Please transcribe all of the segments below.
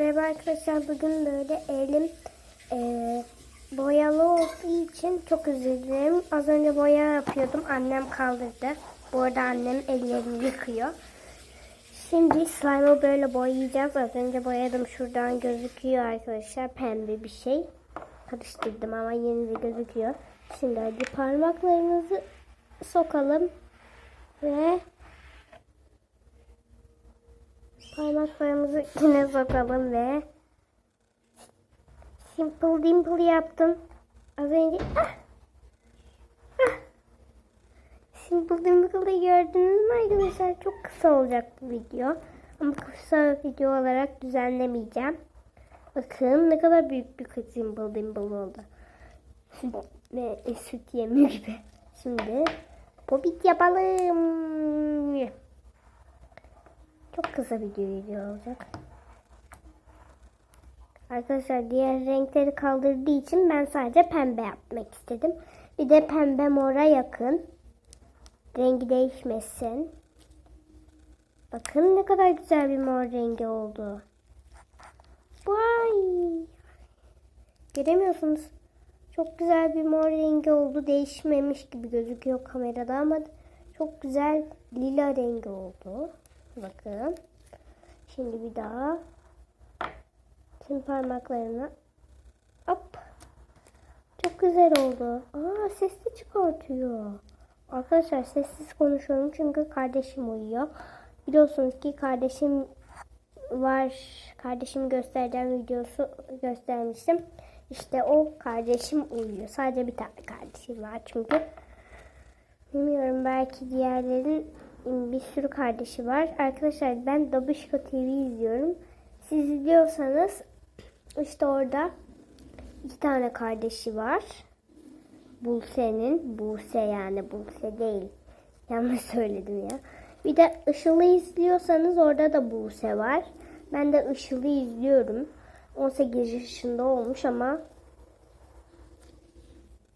Merhaba arkadaşlar bugün böyle elim eee, boyalı olduğu için çok özür dilerim. Az önce boya yapıyordum annem kaldırdı. Bu arada annem ellerini yıkıyor. Şimdi slime'ı böyle boyayacağız. Az önce boyadım şuradan gözüküyor arkadaşlar pembe bir şey. Karıştırdım ama yine de gözüküyor. Şimdi hadi parmaklarımızı sokalım ve Parmaklarımızı yine sokalım ve Simple Dimple yaptım. Az önce ah, ah. Simple Dimple'ı gördünüz mü arkadaşlar? Çok kısa olacak bu video. Ama kısa video olarak düzenlemeyeceğim. Bakın ne kadar büyük bir Simple Dimple oldu. Süt, e, süt yemiyor gibi. Şimdi popit yapalım. Çok kısa bir video olacak. Arkadaşlar diğer renkleri kaldırdığı için ben sadece pembe yapmak istedim. Bir de pembe mora yakın. Rengi değişmesin. Bakın ne kadar güzel bir mor rengi oldu. Vay. Göremiyorsunuz. Çok güzel bir mor rengi oldu. Değişmemiş gibi gözüküyor kamerada ama çok güzel lila rengi oldu. Bakın. Şimdi bir daha tüm parmaklarını hop. Çok güzel oldu. Aa ses de çıkartıyor. Arkadaşlar sessiz konuşuyorum çünkü kardeşim uyuyor. Biliyorsunuz ki kardeşim var. Kardeşimi göstereceğim videosu göstermiştim. İşte o kardeşim uyuyor. Sadece bir tane kardeşim var çünkü. Bilmiyorum belki diğerlerin bir sürü kardeşi var. Arkadaşlar ben Dobişko TV izliyorum. Siz izliyorsanız işte orada iki tane kardeşi var. Buse'nin, Buse yani Buse değil. Yanlış söyledim ya. Bir de Işıl'ı izliyorsanız orada da Buse var. Ben de Işıl'ı izliyorum. 18 yaşında olmuş ama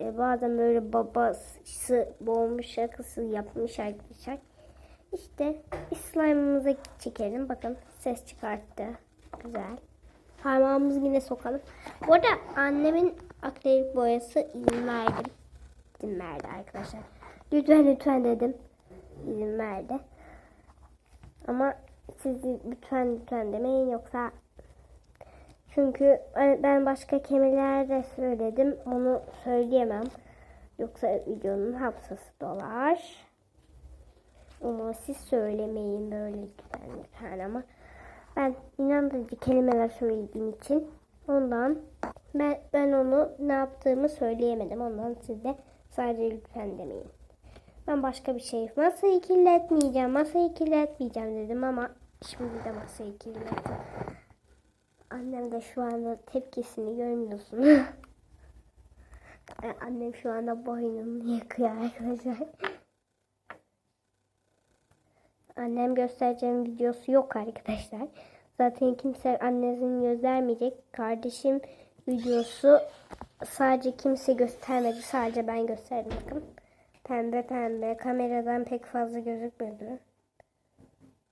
e, bazen böyle babası boğmuş şakası yapmış arkadaşlar. İşte slime'ımıza çekelim. Bakın ses çıkarttı. Güzel. Parmağımızı yine sokalım. Bu arada annemin akrilik boyası izin verdim. İzin verdi arkadaşlar. Lütfen lütfen dedim. İzin verdi. Ama siz lütfen lütfen demeyin yoksa çünkü ben başka kelimeler de söyledim. Onu söyleyemem. Yoksa videonun hafızası dolar. Ama siz söylemeyin böyle lütfen lütfen ama ben inandırıcı kelimeler söylediğim için ondan ben, ben onu ne yaptığımı söyleyemedim. Ondan siz de sadece lütfen demeyin. Ben başka bir şey masayı kirletmeyeceğim, masayı kirletmeyeceğim dedim ama şimdi de masayı kirlettim. Annem de şu anda tepkisini görmüyorsun. Annem şu anda boynunu yakıyor arkadaşlar. Annem göstereceğim videosu yok arkadaşlar. Zaten kimse annesini göstermeyecek. Kardeşim videosu sadece kimse göstermedi. Sadece ben gösterdim bakın. Pembe pembe. Kameradan pek fazla gözükmüyordu.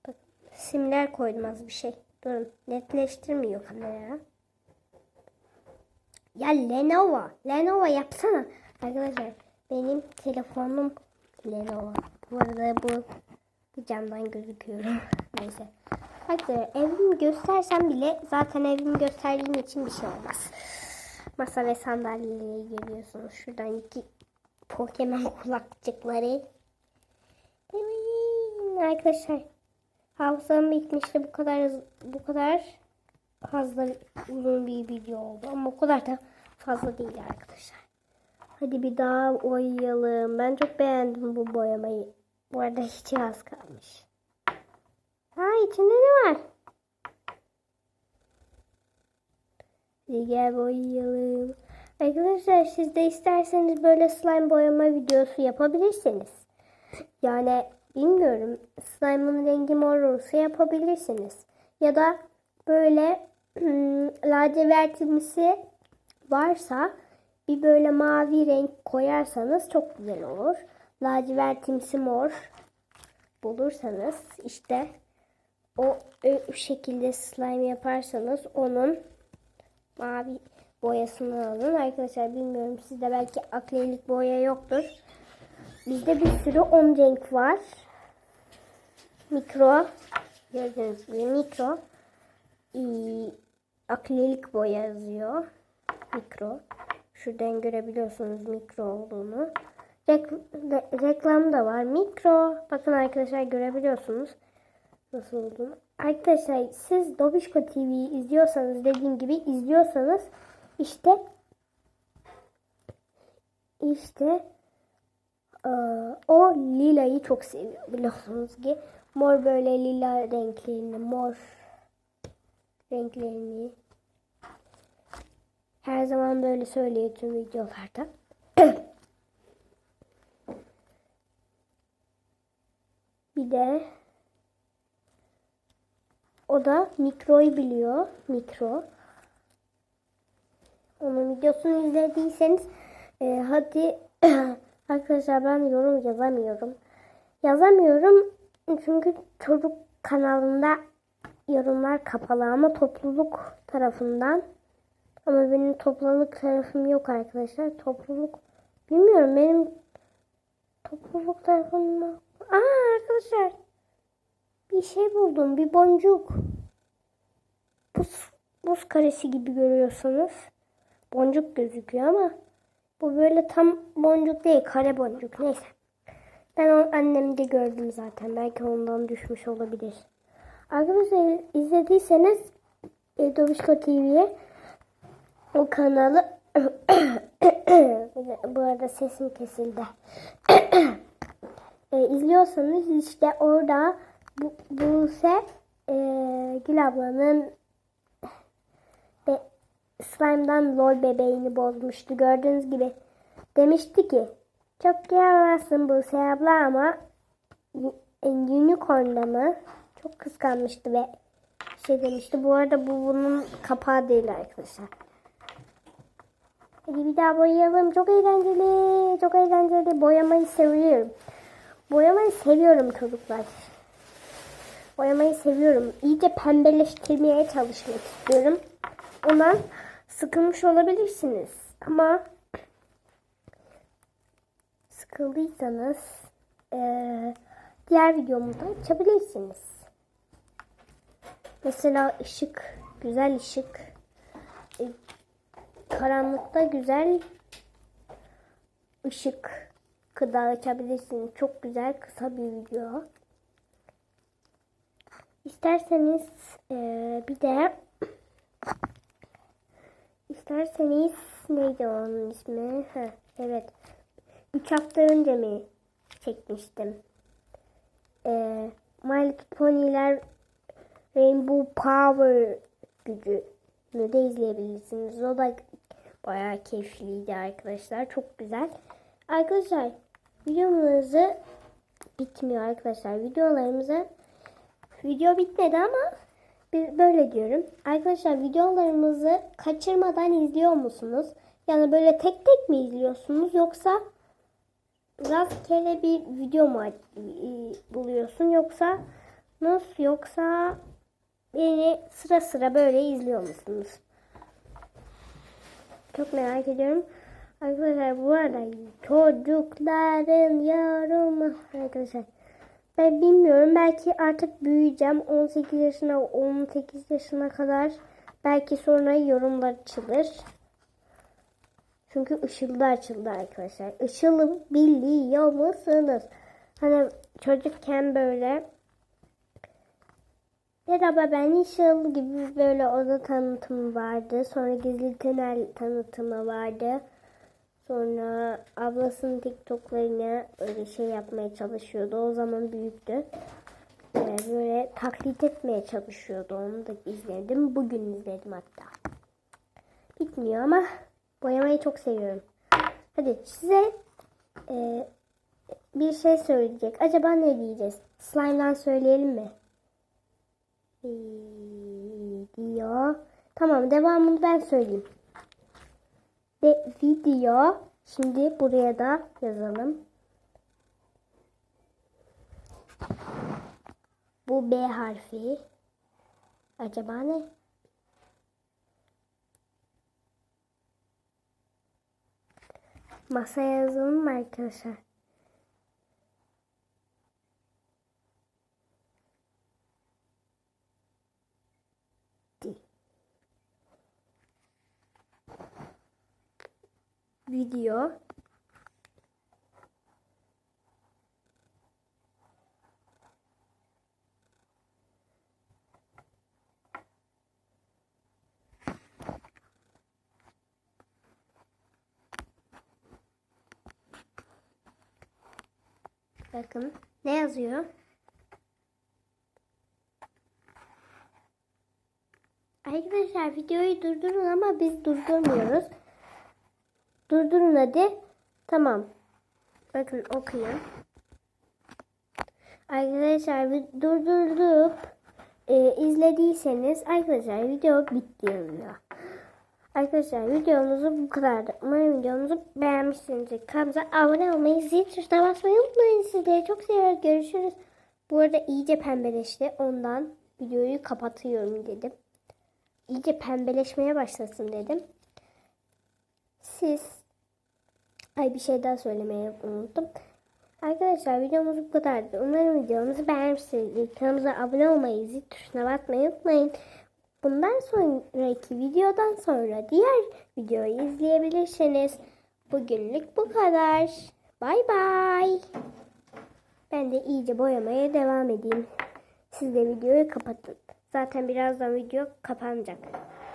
Bak, simler koydum az bir şey. Durun. Netleştirmiyor kamera. Ya Lenovo. Lenovo yapsana. Arkadaşlar benim telefonum Lenovo. Bu arada bu camdan gözüküyorum. Neyse. Hadi evimi göstersem bile zaten evimi gösterdiğim için bir şey olmaz. Masa ve sandalyeleri görüyorsunuz. Şuradan iki Pokemon kulakçıkları. Evet, arkadaşlar hafızam bitmişti. Bu kadar bu kadar fazla uzun bir video oldu ama o kadar da fazla değil arkadaşlar. Hadi bir daha oynayalım. Ben çok beğendim bu boyamayı. Bu arada hiç az kalmış. Ha içinde ne var? Gel boyayalım. Arkadaşlar siz de isterseniz böyle slime boyama videosu yapabilirsiniz. Yani bilmiyorum slime'ın rengi mor olursa yapabilirsiniz. Ya da böyle lacivertimsi varsa bir böyle mavi renk koyarsanız çok güzel olur lacivertimsi mor bulursanız işte o ö- şekilde slime yaparsanız onun mavi boyasını alın. Arkadaşlar bilmiyorum sizde belki akrilik boya yoktur. Bizde bir sürü 10 renk var. Mikro gördüğünüz gibi mikro akrilik boya yazıyor. Mikro. Şuradan görebiliyorsunuz mikro olduğunu. Rek- re- reklam da var. Mikro. Bakın arkadaşlar görebiliyorsunuz nasıl olduğunu. Arkadaşlar siz Dobişko TV'yi izliyorsanız dediğim gibi izliyorsanız işte işte eee, o lilayı çok seviyor biliyorsunuz ki. Mor böyle lila renklerini, mor renklerini her zaman böyle söylüyor tüm videolarda. Bir de o da mikroyu biliyor. Mikro. Onun videosunu izlediyseniz e, hadi arkadaşlar ben yorum yazamıyorum. Yazamıyorum çünkü çocuk kanalında yorumlar kapalı ama topluluk tarafından ama benim topluluk tarafım yok arkadaşlar. Topluluk bilmiyorum benim topluluk tarafım mı? Aa arkadaşlar bir şey buldum. Bir boncuk. Buz, buz karesi gibi görüyorsunuz. Boncuk gözüküyor ama bu böyle tam boncuk değil. Kare boncuk. Neyse. Ben o annemde gördüm zaten. Belki ondan düşmüş olabilir. Arkadaşlar izlediyseniz e, Dobişko TV'ye o kanalı bu arada sesim kesildi. e, izliyorsanız işte orada bu, Buse e, Gül ablanın slime'dan lol bebeğini bozmuştu. Gördüğünüz gibi demişti ki çok yaramazsın Buse abla ama e, unicorn'da mı? Çok kıskanmıştı ve şey demişti. Bu arada bu bunun kapağı değil arkadaşlar. Hadi bir daha boyayalım. Çok eğlenceli. Çok eğlenceli. Boyamayı seviyorum. Boyamayı seviyorum çocuklar. Boyamayı seviyorum. İyice pembeleştirmeye çalışmak istiyorum. Ondan sıkılmış olabilirsiniz. Ama sıkıldıysanız eee, diğer videomu da açabilirsiniz. Mesela ışık, güzel ışık. E, karanlıkta güzel ışık da açabilirsiniz. Çok güzel kısa bir video. İsterseniz eee, bir de isterseniz neydi onun ismi? Heh, evet. 3 hafta önce mi çekmiştim? Eee My Little Pony'ler Rainbow Power gücünü de izleyebilirsiniz. O da bayağı keyifliydi arkadaşlar. Çok güzel. Arkadaşlar videomuzu bitmiyor arkadaşlar. Videolarımızı video bitmedi ama böyle diyorum. Arkadaşlar videolarımızı kaçırmadan izliyor musunuz? Yani böyle tek tek mi izliyorsunuz yoksa rastgele bir video mu buluyorsun yoksa nasıl yoksa beni sıra sıra böyle izliyor musunuz? Çok merak ediyorum. Arkadaşlar bu arada çocukların yorumu arkadaşlar ben bilmiyorum belki artık büyüyeceğim 18 yaşına 18 yaşına kadar belki sonra yorumlar açılır. Çünkü ışıldı açıldı arkadaşlar. Işılı biliyor musunuz? Hani çocukken böyle Merhaba ben Işıl gibi böyle oda tanıtımı vardı. Sonra gizli tünel tanıtımı vardı. Sonra ablasının TikTok'larını öyle şey yapmaya çalışıyordu. O zaman büyüktü. Ee, böyle taklit etmeye çalışıyordu. Onu da izledim. Bugün izledim hatta. Bitmiyor ama boyamayı çok seviyorum. Hadi size e, bir şey söyleyecek. Acaba ne diyeceğiz? Slime'dan söyleyelim mi? Video. Tamam devamını ben söyleyeyim. Ve video. Şimdi buraya da yazalım. Bu B harfi. Acaba ne? Masaya yazalım mı arkadaşlar? Video. Bakın ne yazıyor? Arkadaşlar videoyu durdurun ama biz durdurmuyoruz. Durdurun hadi. Tamam. Bakın okuyun. Arkadaşlar durdurup e, izlediyseniz arkadaşlar video bitti yazıyor. Arkadaşlar videomuzu bu kadardı. Umarım videomuzu beğenmişsinizdir. Kanalımıza abone olmayı, zil tuşuna basmayı unutmayın. Sizleri çok seviyoruz. Görüşürüz. Bu arada iyice pembeleşti. Ondan videoyu kapatıyorum dedim. İyice pembeleşmeye başlasın dedim. Siz Ay bir şey daha söylemeyi unuttum. Arkadaşlar videomuz bu kadardı. Umarım videomuzu beğenmişsinizdir. Kanalımıza abone olmayı, zil tuşuna basmayı unutmayın. Bundan sonraki videodan sonra diğer videoyu izleyebilirsiniz. Bugünlük bu kadar. Bay bay. Ben de iyice boyamaya devam edeyim. Siz de videoyu kapatın. Zaten birazdan video kapanacak.